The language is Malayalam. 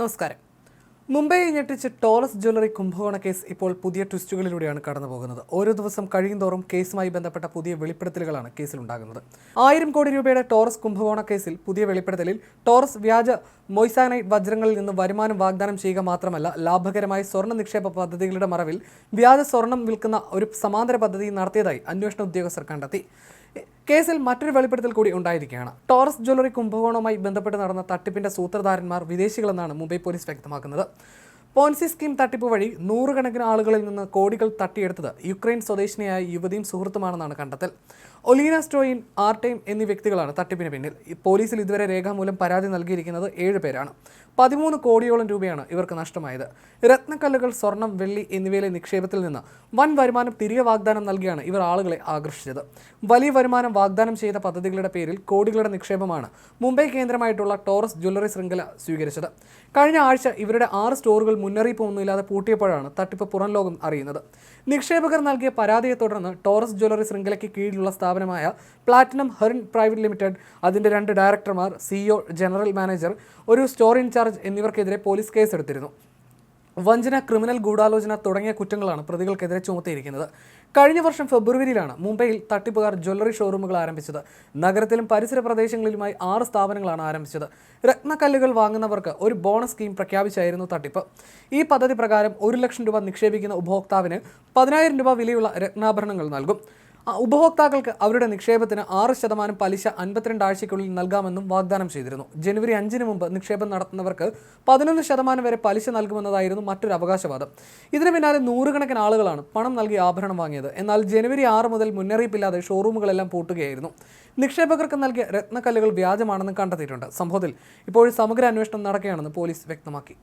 നമസ്കാരം. മുംബൈ ഞെട്ടിച്ച് ടോറസ് ജ്വല്ലറി കുംഭകോണ കേസ് ഇപ്പോൾ പുതിയ ട്വിസ്റ്റുകളിലൂടെയാണ് കടന്നുപോകുന്നത്. ഓരോ ദിവസം കഴിയുന്തോറും കേസുമായി ബന്ധപ്പെട്ട പുതിയ വെളിപ്പെടുത്തലുകളാണ് കേസിലുണ്ടാകുന്നത്. ആയിരം കോടി രൂപയുടെ ടോറസ് കുംഭകോണ കേസിൽ പുതിയ വെളിപ്പെടുത്തലിൽ ടോറസ് വ്യാജ മൊയ്സാനൈറ്റ് വജ്രങ്ങളിൽ നിന്ന് വരുമാനം വാഗ്ദാനം ചെയ്യുക മാത്രമല്ല ലാഭകരമായ സ്വർണ നിക്ഷേപ പദ്ധതികളുടെ മറവിൽ വ്യാജ സ്വർണം വിൽക്കുന്ന ഒരു സമാന്തര പദ്ധതി നടത്തിയതായി അന്വേഷണ ഉദ്യോഗസ്ഥർ കണ്ടെത്തി. കേസിൽ മറ്റൊരു വെളിപ്പെടുത്തൽ കൂടി ഉണ്ടായിരിക്കുകയാണ്. ടോറസ് ജ്വല്ലറി കുംഭകോണവുമായി ബന്ധപ്പെട്ട് നടന്ന തട്ടിപ്പിന്റെ സൂത്രധാരന്മാർ വിദേശികളെന്നാണ് മുംബൈ പോലീസ് വ്യക്തമാക്കുന്നത്. പോൻസി സ്കീം തട്ടിപ്പ് വഴി നൂറുകണക്കിന് ആളുകളിൽ നിന്ന് കോടികൾ തട്ടിയെടുത്തത് യുക്രൈൻ സ്വദേശിനിയായ യുവതിയും സുഹൃത്തുമാണെന്നാണ് കണ്ടെത്തൽ. ഒലീന സ്റ്റോയിൻ ആർടൈം എന്നീ വ്യക്തികളാണ് തട്ടിപ്പിന് പിന്നിൽ. പോലീസിൽ ഇതുവരെ രേഖാമൂലം പരാതി നൽകിയിരിക്കുന്നത് ഏഴ് പേരാണ്. പതിമൂന്ന് കോടിയോളം രൂപയാണ് ഇവർക്ക് നഷ്ടമായത്. രത്നക്കല്ലുകൾ സ്വർണം വെള്ളി എന്നിവയിലെ നിക്ഷേപത്തിൽ നിന്ന് വൻ വരുമാനം തിരികെ വാഗ്ദാനം നൽകിയാണ് ഇവർ ആളുകളെ ആകർഷിച്ചത്. വലിയ വരുമാനം വാഗ്ദാനം ചെയ്ത പദ്ധതികളുടെ പേരിൽ കോടികളുടെ നിക്ഷേപമാണ് മുംബൈ കേന്ദ്രമായിട്ടുള്ള ടോറസ് ജ്വല്ലറി ശൃംഖല സ്വീകരിച്ചത്. കഴിഞ്ഞ ആഴ്ച ഇവരുടെ ആറ് സ്റ്റോറുകൾ മുന്നറിയിപ്പൊന്നുമില്ലാതെ പൂട്ടിയപ്പോഴാണ് തട്ടിപ്പ് പുറം ലോകം അറിയുന്നത്. നിക്ഷേപകർ നൽകിയ പരാതിയെ തുടർന്ന് ടോറസ് ജ്വല്ലറി ശൃംഖലയ്ക്ക് കീഴിലുള്ള സ്ഥാപനമായ പ്ലാറ്റിനം ഹെറിൻ പ്രൈവറ്റ് ലിമിറ്റഡ് അതിന്റെ രണ്ട് ഡയറക്ടർമാർ സിഇഒ ജനറൽ മാനേജർ ഒരു സ്റ്റോർ ഇൻചാർജ് എന്നിവർക്കെതിരെ പോലീസ് കേസെടുത്തിരുന്നു. വഞ്ചന ക്രിമിനൽ ഗൂഢാലോചന തുടങ്ങിയ കുറ്റങ്ങളാണ് പ്രതികൾക്കെതിരെ ചുമത്തിയിരിക്കുന്നത്. കഴിഞ്ഞ വർഷം ഫെബ്രുവരിയിലാണ് മുംബൈയിൽ തട്ടിപ്പുകാർ ജ്വല്ലറി ഷോറൂമുകൾ ആരംഭിച്ചത്. നഗരത്തിലും പരിസര പ്രദേശങ്ങളിലുമായി ആറ് സ്ഥാപനങ്ങളാണ് ആരംഭിച്ചത്. രത്നക്കല്ലുകൾ വാങ്ങുന്നവർക്ക് ഒരു ബോണസ് സ്കീം പ്രഖ്യാപിച്ചായിരുന്നു തട്ടിപ്പ്. ഈ പദ്ധതി പ്രകാരം ഒരു ലക്ഷം രൂപ നിക്ഷേപിക്കുന്ന ഉപഭോക്താവിന് പതിനായിരം രൂപ വിലയുള്ള രത്നാഭരണങ്ങൾ നൽകും. ഉപഭോക്താക്കൾക്ക് അവരുടെ നിക്ഷേപത്തിന് ആറ് ശതമാനം പലിശ അൻപത്തിരണ്ട് ആഴ്ചയ്ക്കുള്ളിൽ നൽകാമെന്നും വാഗ്ദാനം ചെയ്തിരുന്നു. ജനുവരി അഞ്ചിന് മുമ്പ് നിക്ഷേപം നടത്തുന്നവർക്ക് പതിനൊന്ന് ശതമാനം വരെ പലിശ നൽകുമെന്നതായിരുന്നു മറ്റൊരു അവകാശവാദം. ഇതിന് പിന്നാലെ നൂറുകണക്കിന് ആളുകളാണ് പണം നൽകി ആഭരണം വാങ്ങിയത്. എന്നാൽ ജനുവരി ആറ് മുതൽ മുന്നറിയിപ്പില്ലാതെ ഷോറൂമുകളെല്ലാം പൂട്ടുകയായിരുന്നു. നിക്ഷേപകർക്ക് നൽകിയ രത്നക്കല്ലുകൾ വ്യാജമാണെന്ന് കണ്ടെത്തിയിട്ടുണ്ട്. സംഭവത്തിൽ ഇപ്പോഴും സമഗ്ര അന്വേഷണം നടക്കുകയാണെന്ന് പോലീസ് വ്യക്തമാക്കി.